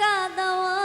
কাদাওয়া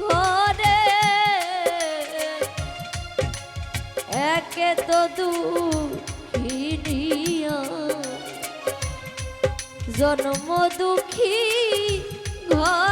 ঘরে। একে জন্ম দুঃখী ঘর।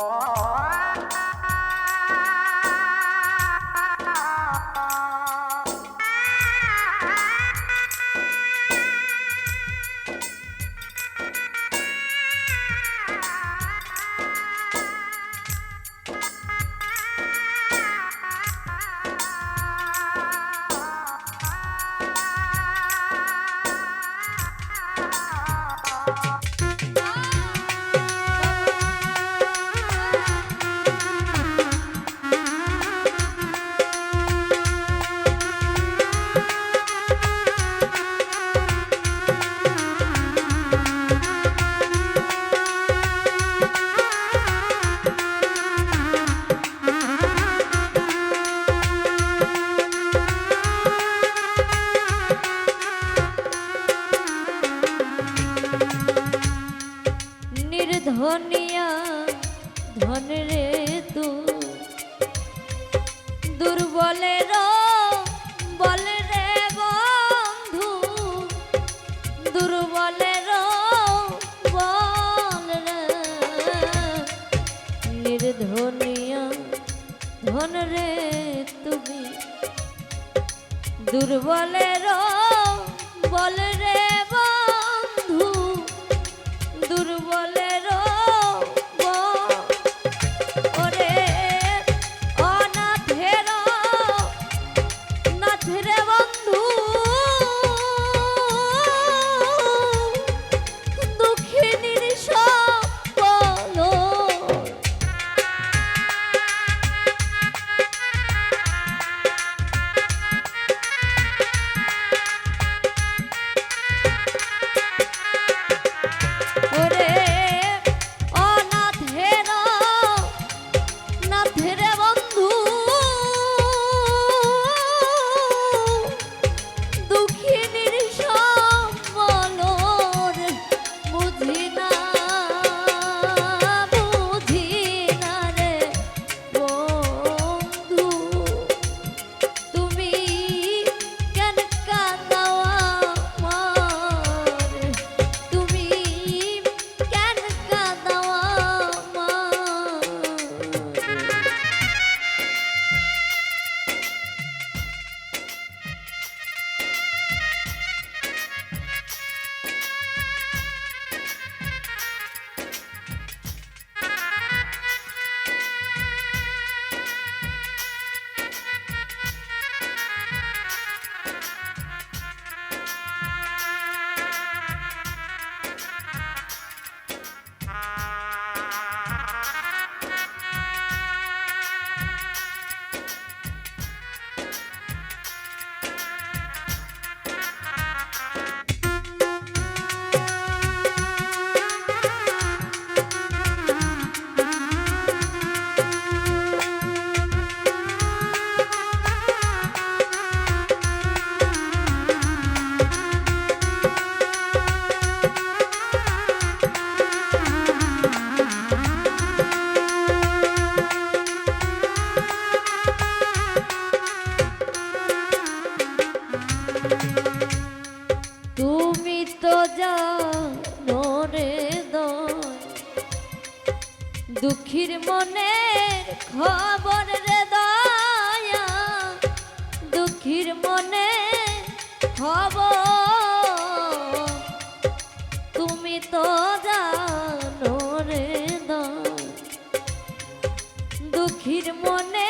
Oh. জীবন রে তুমি দুর্বলের বলে তুমি তো জানো রে দয়, দুঃখীর মনে খবর রে দয়া, দুঃখীর মনে খবর। তুমি তো জানো রে দয়, দুঃখীর মনে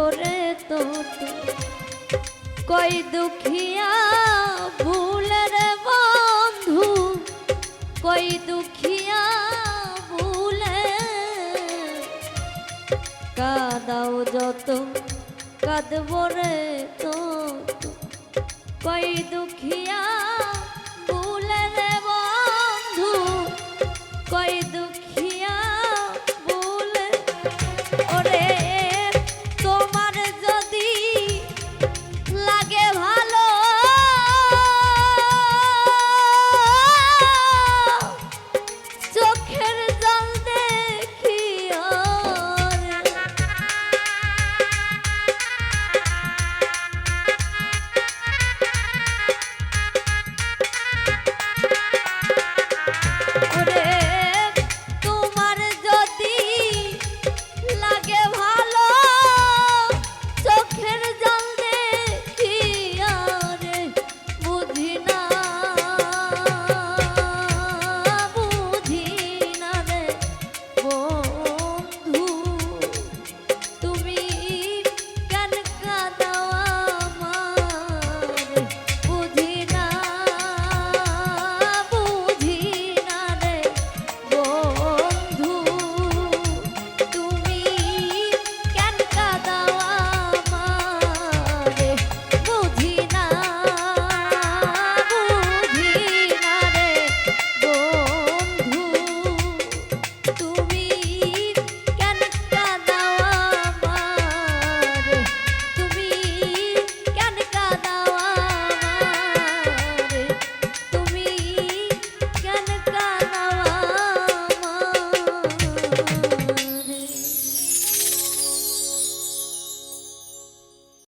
করে তো কই দুখিয়া ভুল রে বন্ধু? কই দুখিয়া ভুলে? কাদাও যত, কাঁদব রে তো কই দুখিয়া ভুল রে বন্ধু? কই